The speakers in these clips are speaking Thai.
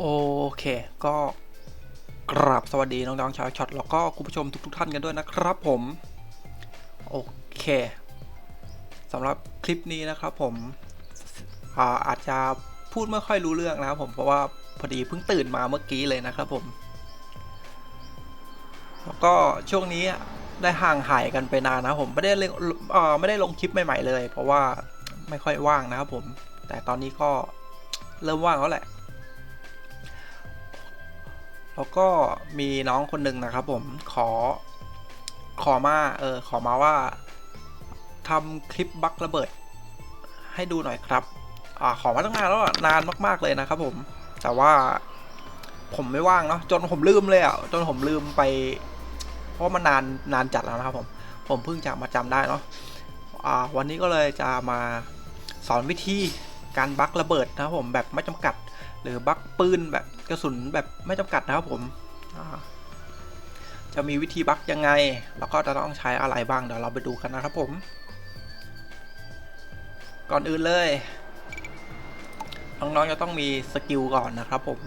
โอเค ก็กราบสวัสดีน้องๆชาวช็อตแล้วก็คุณผู้ชมทุก ๆ ท่านกันด้วยนะครับผม โอเคสำหรับคลิปนี้นะครับผมอาอาจจะพูดไม่ค่อยรู้เรื่องนะครับผมเพราะว่าพอดีเพิ่งตื่นมาเมื่อกี้เลยนะครับผม แล้วก็ช่วงนี้ได้ห่างหายกันไปนานนะผมไม่ได้ลงเอ่อไม่ได้ลงคลิปใหม่ๆเลย เพราะว่าไม่ค่อยว่างนะครับผม แต่ตอนนี้ก็เริ่มว่างแล้วแหละ แล้วก็มีน้องคนหนึ่งนะครับผมขอขอมาเออขอมาว่าทำคลิปบักระเบิด ให้ดูหน่อยครับอ่าขอมาตั้งนานแล้วนานมากๆเลยนะครับผมแต่ว่าผมไม่ว่างเนาะจนผมลืมเลยอะจนผมลืมไป เพราะมันนานนานจัดแล้วนะครับผมผมเพิ่งจะมาจำได้เนาะอ่าวันนี้ก็เลยจะมาสอนวิธีการบักระเบิดนะครับผมแบบไม่จำกัด หรือบักปืนแบบกระสุนแบบไม่จำกัดนะครับผมจะมีวิธีบักยังไง แล้วก็จะต้องใช้อะไรบ้างเดี๋ยวเราไปดูกันนะครับผม ก่อนอื่นเลยน้องๆจะต้องมีสกิลก่อนนะครับผม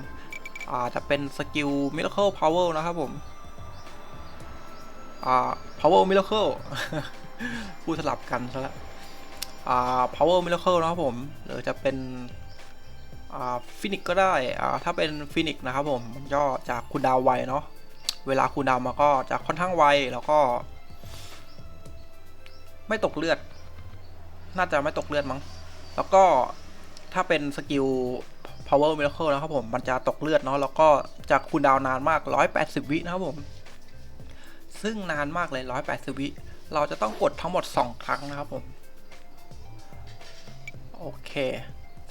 อาจะเป็นสกิล Miracle Power นะครับผมอ่า Power Miracle พูดสลับกันซะล้วอ่า Power Miracle นะครับผม หรือจะเป็น ฟินิกก็ได้ถ้าเป็นฟินิกนะครับผมมันก็จะคูลดาวไวเนาะเวลาคูลดาวมาก็จะค่อนข้างไวแล้วก็ ไม่ตกเลือด น่าจะไม่ตกเลือดมั้ง แล้วก็ถ้าเป็นสกิล power miracle นะครับผมมันจะตกเลือดเนาะแล้วก็จะคูลดาวน์นานมาก 180 วินะครับผม ซึ่งนานมากเลย 180 วิ เราจะต้องกดทั้งหมด 2 ครั้งนะครับผม โอเค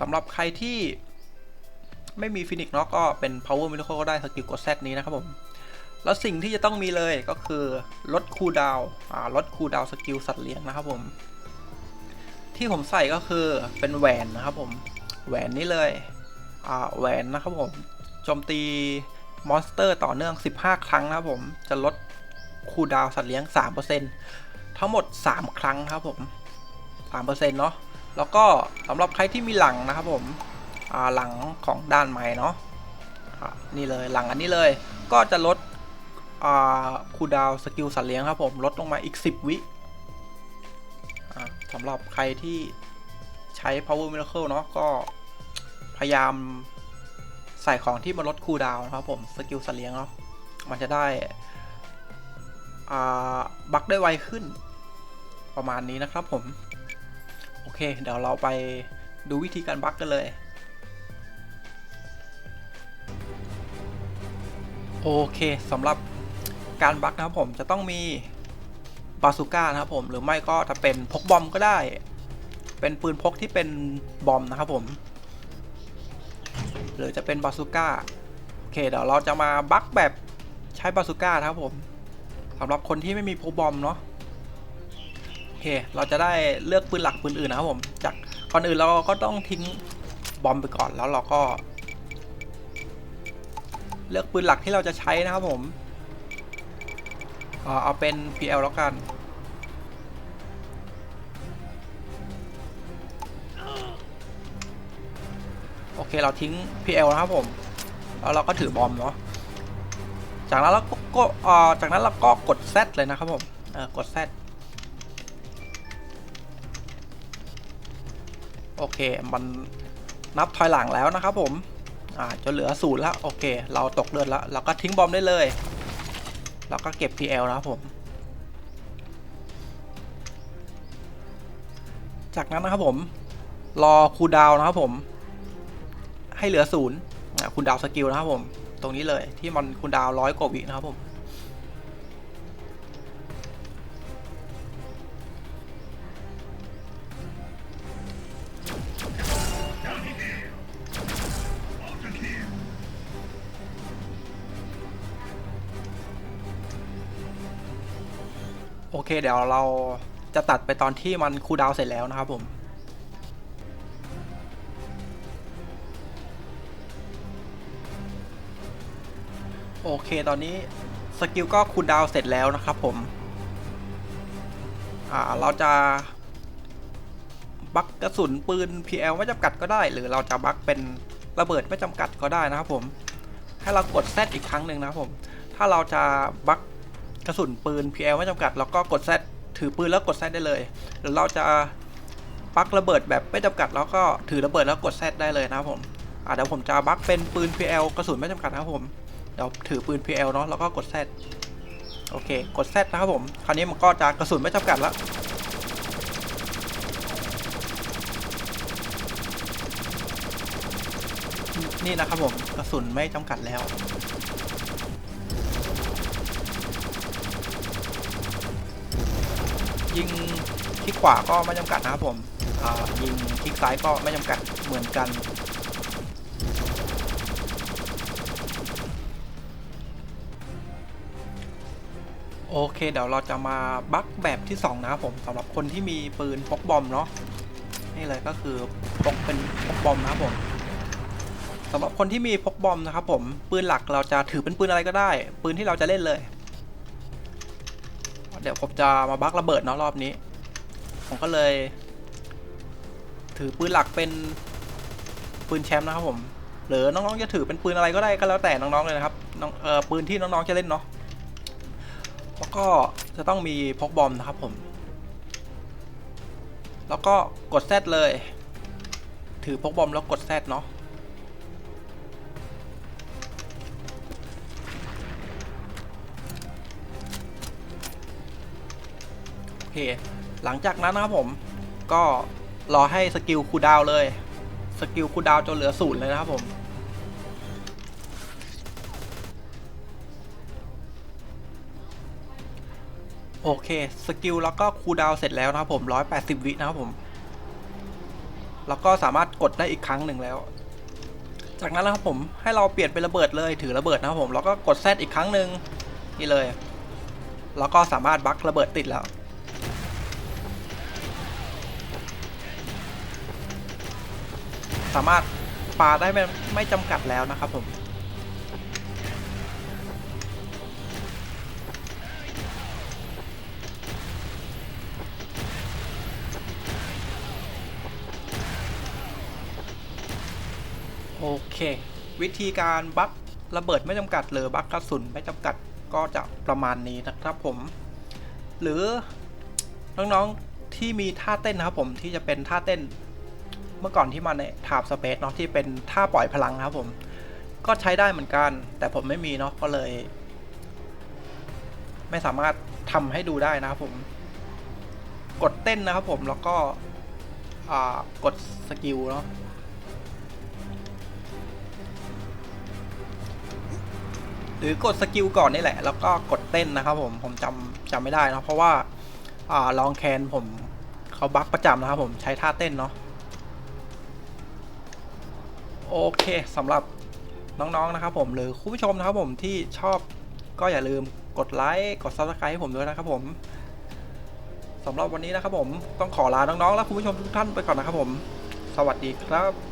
สำหรับใครที่ ไม่มีฟินิกเนาะก็เป็น power miracle ก็ได้สกิลกด Z นี้นะครับผม แล้วสิ่งที่จะต้องมีเลยก็คือลดคูดาวลดคูดาวสกิลสัตว์เลี้ยงนะครับผม ที่ผมใส่ก็คือเป็นแหวนนะครับผม แหวนนี้เลยแหวนนะครับผมโจมตีมอนสเตอร์ต่อเนื่อง 15 ครั้งนะครับผม จะลดคูดาวสัตว์เลี้ยง 3%ทั้งหมด 3 ครั้งครับผม 3%เนาะ แล้วก็สำหรับใครที่มีหลังนะครับผม หลังของด้านไม้เนาะนี่เลยหลังอันนี้เลยก็จะลดคูดาวสกิลสัตว์เลี้ยงครับผมลดลงมาอีก 10 วิสำหรับใครที่ใช้ power miracle เนาะก็พยายามใส่ของที่มาลดคูดาวนะครับผมสกิลสัตว์เลี้ยงเนาะมันจะได้บักได้ไวขึ้นประมาณนี้นะครับผม โอเค เดี๋ยวเราไปดูวิธีการบักกันเลย โอเคสำหรับการบักนะครับผมจะต้องมีบาซูก้านะครับผมหรือไม่ก็จะเป็นพกบอมก็ได้ เป็นปืนพกที่เป็นบอมนะครับผม หรือจะเป็นบาซูก้าโอเคเดี๋ยวเราจะมาบักแบบใช้บาซูก้านะครับผมสำหรับคนที่ไม่มีพกบอมเนาะโอเคเราจะได้เลือกปืนหลักปืนอื่นนะครับผม จากก่อนอื่นเราก็ต้องทิ้งบอมไปก่อนแล้วเราก็ เลือกปืนหลักที่เราจะใช้นะครับผมเอาเป็น PL แล้วกันโอเคเราทิ้ง PL นะครับผมแล้วเราก็ถือบอมเนาะจากนั้นเราก็กจากนั้นเราก็กด Z เลยนะครับผมกด Z โอเค มันนับถอยหลังแล้วนะครับผม อ่าจนเหลือศูนย์แล้วโอเค เราตกเลือดแล้วเราก็ทิ้งบอมได้เลย เราก็เก็บ PL นะครับผม จากนั้นนะครับผม รอคูดาวนะครับผม ให้เหลือศูนย์คูดาวสกิลนะครับผม ตรงนี้เลยที่มันคูดาวร้อยกว่าวินะครับผม โอเคเดี๋ยวเราจะตัดไปตอนที่มันคูลดาวเสร็จแล้วนะครับผม โอเคตอนนี้สกิลก็คูลดาวเสร็จแล้วนะครับผม อ่าเราจะ บักกระสุนปืน PL ไม่จำกัดก็ได้ หรือเราจะบักเป็นระเบิดไม่จำกัดก็ได้นะครับผม ให้เรากด Z อีกครั้งหนึ่งนะครับผม ถ้าเราจะบัก กระสุนปืน PL ไม่จำกัดเราก็กด Z ถือปืนแล้วกด Z ได้เลย หรือเราจะบักระเบิดแบบไม่จำกัด แล้วก็ถือระเบิดแล้วกด Z ได้เลยนะครับผมอะเดี๋ยวผมจะบักเป็นปืน PL กระสุนไม่จำกัดนะครับผมเดี๋ยวถือปืน PL เนาะแล้วก็กด Z โอเค กด Z นะครับผม คราวนี้มันก็จะกระสุนไม่จำกัดแล้วนี่นะครับผมกระสุนไม่จำกัดแล้ว ยิงคลิกขวาก็ไม่จำกัดนะครับผมยิงคลิกซ้ายก็ไม่จำกัดเหมือนกัน โอเค เดี๋ยวเราจะมาบั๊กแบบที่ 2 นะครับผมสำหรับคนที่มีปืนพกบอมเนาะนี่เลยก็คือพกเป็นพกบอมนะครับผมสำหรับคนที่มีพกบอมนะครับผมปืนหลักเราจะถือเป็นปืนอะไรก็ได้ ปืนที่เราจะเล่นเลย เดี๋ยวผมจะมาบักระเบิดเนาะรอบนี้ ผมก็เลย ถือปืนหลักเป็นปืนแชมป์นะครับผมหรือน้องๆจะถือเป็นปืนอะไรก็ได้ก็แล้วแต่น้องๆเลยนะครับน้องเออปืนที่น้องๆจะเล่นเนาะแล้วก็จะต้องมีพกบอมนะครับผม แล้วก็กดแซดเลย ถือพกบอมแล้วกดแซดเนาะ เค หลังจากนั้นนะครับผม ก็รอให้สกิลคูดาวเลย สกิลคูดาวจนเหลือศูนย์เลยนะครับผม โอเค สกิลแล้วก็คูดาวเสร็จแล้วนะครับผม180วินะครับผม แล้วก็สามารถกดได้อีกครั้งหนึ่งแล้ว จากนั้นนะครับผมให้เราเปลี่ยนเป็นระเบิดเลยถือระเบิดนะครับผม แล้วก็กดแซดอีกครั้งหนึ่งนี่เลย แล้วก็สามารถบักระเบิดติดแล้ว สามารถปาได้ไม่ไม่จำกัดแล้วนะครับผมโอเค วิธีการบัคระเบิดไม่จำกัด หรือบัคกระสุนไม่จำกัดก็จะประมาณนี้นะครับผม หรือน้องๆที่มีท่าเต้นนะครับผมที่จะเป็นท่าเต้น เมื่อก่อนที่มาในทาบสเปซเนาะที่เป็นท่าปล่อยพลังครับผม ก็ใช้ได้เหมือนกัน แต่ผมไม่มีเนาะก็เลย ไม่สามารถทำให้ดูได้นะครับผม กดเต้นนะครับผมแล้วก็กดสกิลเนาะหรือกดสกิลก่อนนี่แหละ แล้วก็กดเต้นนะครับผมผมจำจำไม่ได้เนะเพราะว่าอ่าลองแคนผมเขาบั๊กประจำนะครับผมใช้ท่าเต้นเนาะ โอเคสำหรับน้องๆนะครับผมหรือคุณผู้ชมนะครับผมที่ชอบก็อย่าลืมกดไลค์กด subscribe ให้ผมด้วยนะครับผมสำหรับวันนี้นะครับผมต้องขอลาน้องๆและคุณผู้ชมทุกท่านไปก่อนนะครับผม สวัสดีครับ